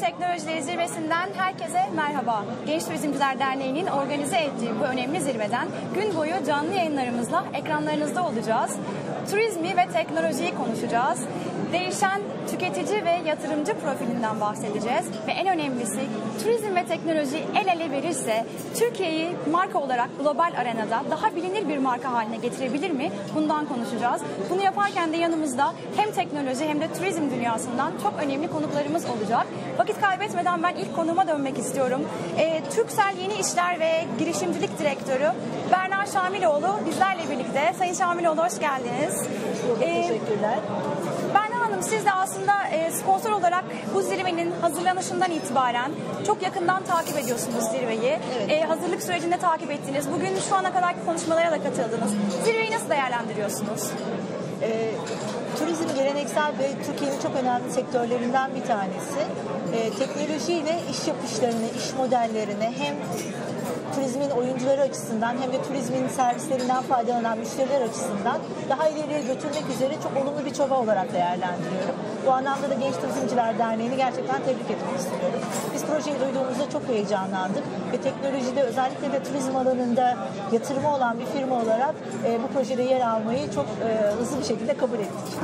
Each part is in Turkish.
Teknolojileri Zirvesi'nden herkese merhaba. Genç Turizmciler Derneği'nin organize ettiği bu önemli zirveden gün boyu canlı yayınlarımızla ekranlarınızda olacağız. Turizmi ve teknolojiyi konuşacağız. Değişen tüketici ve yatırımcı profilinden bahsedeceğiz ve en önemlisi turizm ve teknoloji el ele verirse Türkiye'yi marka olarak global arenada daha bilinir bir marka haline getirebilir mi? Bundan konuşacağız. Bunu yaparken de yanımızda hem teknoloji hem de turizm dünyasından çok önemli konuklarımız olacak. Vakit kaybetmeden ben ilk konuma dönmek istiyorum. Ee, Türksel Yeni İşler ve Girişimcilik Direktörü Berna Şamiloğlu bizlerle birlikte. Sayın Şamiloğlu hoş geldiniz. Çok Ee, teşekkürler. Siz de aslında e, sponsor olarak bu zirvenin hazırlanışından itibaren çok yakından takip ediyorsunuz zirveyi. Evet. E, hazırlık sürecinde takip ettiniz. Bugün şu ana kadarki konuşmalara da katıldınız. Zirveyi nasıl değerlendiriyorsunuz? Ee, turizm geleneksel ve Türkiye'nin çok önemli sektörlerinden bir tanesi. Ee, teknolojiyle iş yapışlarını, iş modellerini hem turizmin oyuncuları açısından hem de turizmin servislerinden faydalanan müşteriler açısından daha ileriye götürmek üzere çok olumlu bir çaba olarak değerlendiriyorum. Bu anlamda da Genç Turizmciler Derneği'ni gerçekten tebrik etmek istiyorum. Biz projeyi duyduğumuzda çok heyecanlandık ve teknolojide özellikle de turizm alanında yatırımı olan bir firma olarak e, bu projede yer almayı çok e, hızlı bir şekilde kabul ettik.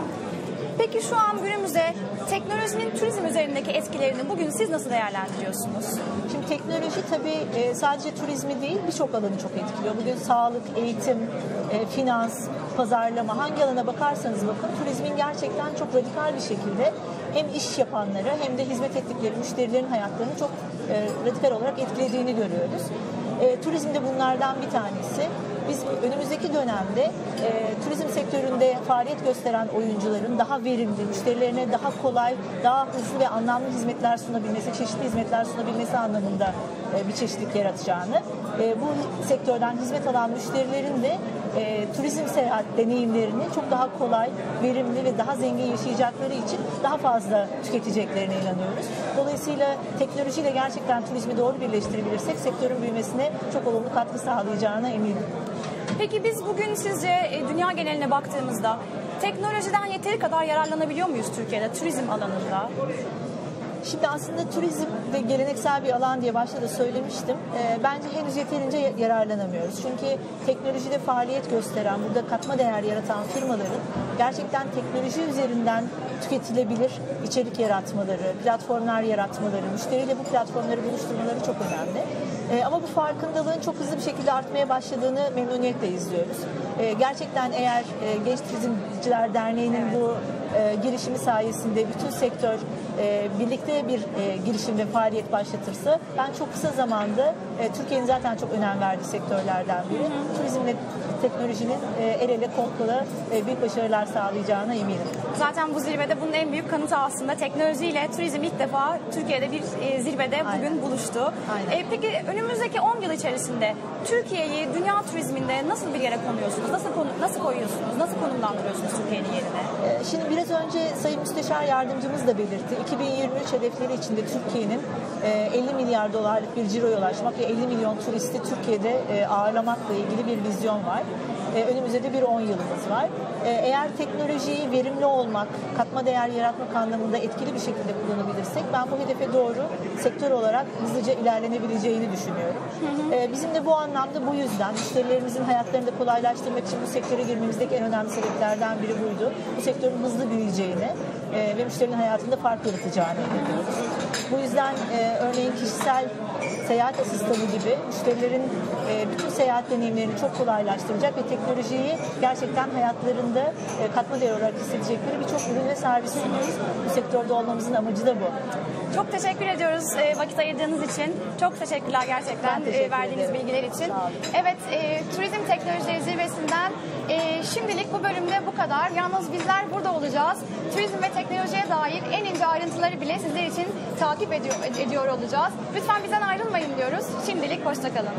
Peki şu an günümüzde teknolojinin turizm üzerindeki etkilerini bugün siz nasıl değerlendiriyorsunuz? Şimdi teknoloji tabii e, sadece turizmi değil birçok alanı çok etkiliyor. Bugün sağlık, eğitim, e, finans, pazarlama hangi alana bakarsanız bakın turizmin gerçekten çok radikal bir şekilde hem iş yapanları hem de hizmet ettikleri müşterilerin hayatlarını çok e, radikal olarak etkilediğini görüyoruz. E, turizm de bunlardan bir tanesi. Biz önümüzdeki dönemde e, turizm sektöründe faaliyet gösteren oyuncuların daha verimli, müşterilerine daha kolay, daha hızlı ve anlamlı hizmetler sunabilmesi, çeşitli hizmetler sunabilmesi anlamında bir çeşitlilik yaratacağını, e, bu sektörden hizmet alan müşterilerin de e, turizm seyahat deneyimlerini çok daha kolay, verimli ve daha zengin yaşayacakları için daha fazla tüketeceklerine inanıyoruz. Dolayısıyla teknolojiyle gerçekten turizmi doğru birleştirebilirsek sektörün büyümesine çok olumlu katkı sağlayacağına eminim. Peki biz bugün sizce e, dünya geneline baktığımızda teknolojiden yeteri kadar yararlanabiliyor muyuz Türkiye'de turizm alanında? Şimdi aslında turizm de geleneksel bir alan diye başta da söylemiştim. Ee, bence henüz yeterince yararlanamıyoruz. Çünkü teknolojide faaliyet gösteren, burada katma değer yaratan firmaların gerçekten teknoloji üzerinden tüketilebilir içerik yaratmaları, platformlar yaratmaları, müşteriyle bu platformları buluşturmaları çok önemli. Ee, ama bu farkındalığın çok hızlı bir şekilde artmaya başladığını memnuniyetle izliyoruz. Ee, gerçekten eğer e, Genç Turizmciler Derneği'nin bu e, girişimi sayesinde bütün sektör e, birlikte bir e, girişim ve faaliyet başlatırsa ben çok kısa zamanda e, Türkiye'nin zaten çok önem verdiği sektörlerden biri. Turizmle teknolojinin e, el ele kola e, büyük başarılar sağlayacağına eminim. Zaten bu zirvede bunun en büyük kanıtı aslında teknolojiyle turizm ilk defa Türkiye'de bir e, zirvede bugün Aynen. buluştu. Aynen. E, peki önümüzdeki 10 yıl içerisinde Türkiye'yi dünya turizminde nasıl bir yere konuyorsunuz? Nasıl konu, nasıl koyuyorsunuz? Nasıl konumlandırıyorsunuz Türkiye'nin yerine? Şimdi biraz önce Sayın Müsteşar Yardımcımız da belirtti. 2023 hedefleri içinde Türkiye'nin e, 50 milyar dolarlık bir ciroya ulaşmak ve 50 milyon turisti Türkiye'de ağırlamakla ilgili bir vizyon var. E, Önümüzde de bir 10 yılımız var. E, Eğer teknolojiyi verimli olmak, katma değer yaratmak anlamında etkili bir şekilde kullanabilirsek ben bu hedefe doğru sektör olarak hızlıca ilerlenebileceğini düşünüyorum. E, Bizim de bu anlamda bu yüzden müşterilerimizin hayatlarını da kolaylaştırmak için bu sektöre girmemizdeki en önemli sebeplerden biri buydu. Bu sektörün hızlı büyüyeceğini e, ve müşterinin hayatında fark yaratacağını inanıyoruz. Bu yüzden e, örneğin kişisel seyahat asistanı gibi müşterilerin e, bütün seyahat deneyimlerini çok kolaylaştıracak ve teknolojiyi gerçekten hayatlarında e, katma değer olarak hissedecekleri birçok ürün ve servis sunuyoruz. Bu sektörde olmamızın amacı da bu. Çok teşekkür ediyoruz e, vakit ayırdığınız için. Çok teşekkürler gerçekten teşekkür e, verdiğiniz ederim. bilgiler için. Evet, e, Turizm Teknolojileri Zirvesi'nden e, şimdilik bu bölümde bu kadar. Yalnız bizler burada olacağız. Turizm ve teknolojiye dair en ince ayrıntıları bile sizler için takip ediyor, ediyor olacağız. Lütfen bizden ayrılmayın diyoruz. Şimdilik hoşçakalın.